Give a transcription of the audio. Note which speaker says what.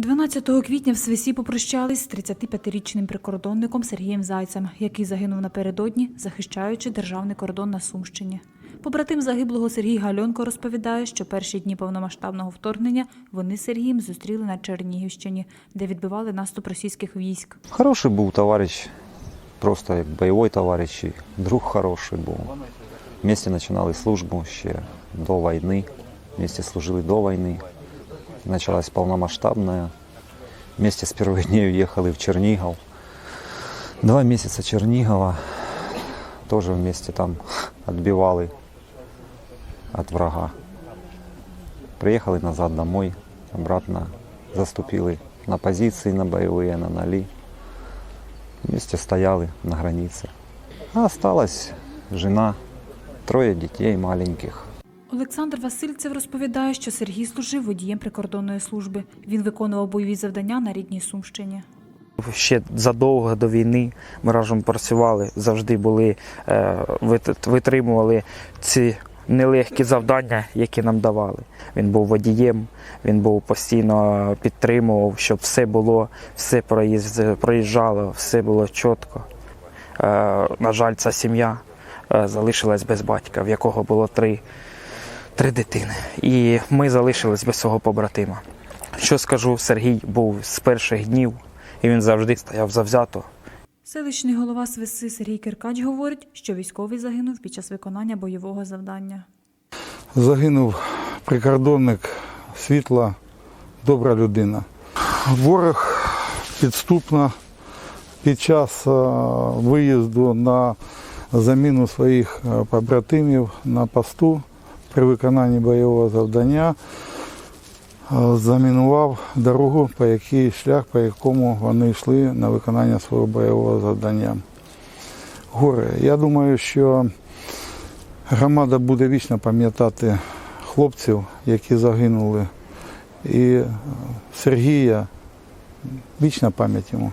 Speaker 1: 12 квітня в Свисі попрощались з 35-річним прикордонником Сергієм Зайцем, який загинув напередодні, захищаючи державний кордон на Сумщині. Побратим загиблого Сергій Гальонко розповідає, що перші дні повномасштабного вторгнення вони з Сергієм зустріли на Чернігівщині, де відбивали наступ російських військ.
Speaker 2: Хороший був товариш, просто як бойовий товариш, друг хороший був. Вместе починали службу ще до війни. Вместе служили до війни. Почалась повномасштабна. Вместе з перших днів їхали в Чернігів. Два місяці Чернігова. Теж вместе там відбивали від врага. Приїхали назад домой, обратно заступили на позиції на бойові, на нолі. Вместе стояли на границе. А осталась жена, троє дітей маленьких.
Speaker 1: Олександр Васильцев розповідає, що Сергій служив водієм прикордонної служби. Він виконував бойові завдання на рідній Сумщині.
Speaker 3: Ще задовго до війни ми разом працювали, завжди були, е, витримували ці нелегкі завдання, які нам давали. Він був водієм, він був постійно підтримував, щоб все було, все проїжджало, все було чітко. Е, На жаль, ця сім'я е, залишилась без батька, в якого було три, три дитини. І ми залишились без свого побратима. Що скажу, Сергій був з перших днів, і він завжди стояв завзято.
Speaker 1: Селищний голова Свиси Сергій Киркач говорить, що військовий загинув під час виконання бойового завдання.
Speaker 4: Загинув прикордонник світла, добра людина. Ворог підступно під час е, виїзду на заміну своїх е, побратимів на посту при виконанні бойового завдання е, замінував дорогу, по якій шлях, по якому вони йшли на виконання свого бойового завдання. Горе. Я думаю, що Громада буде вічно пам'ятати хлопців, які загинули. І Сергія вічна пам'ять йому.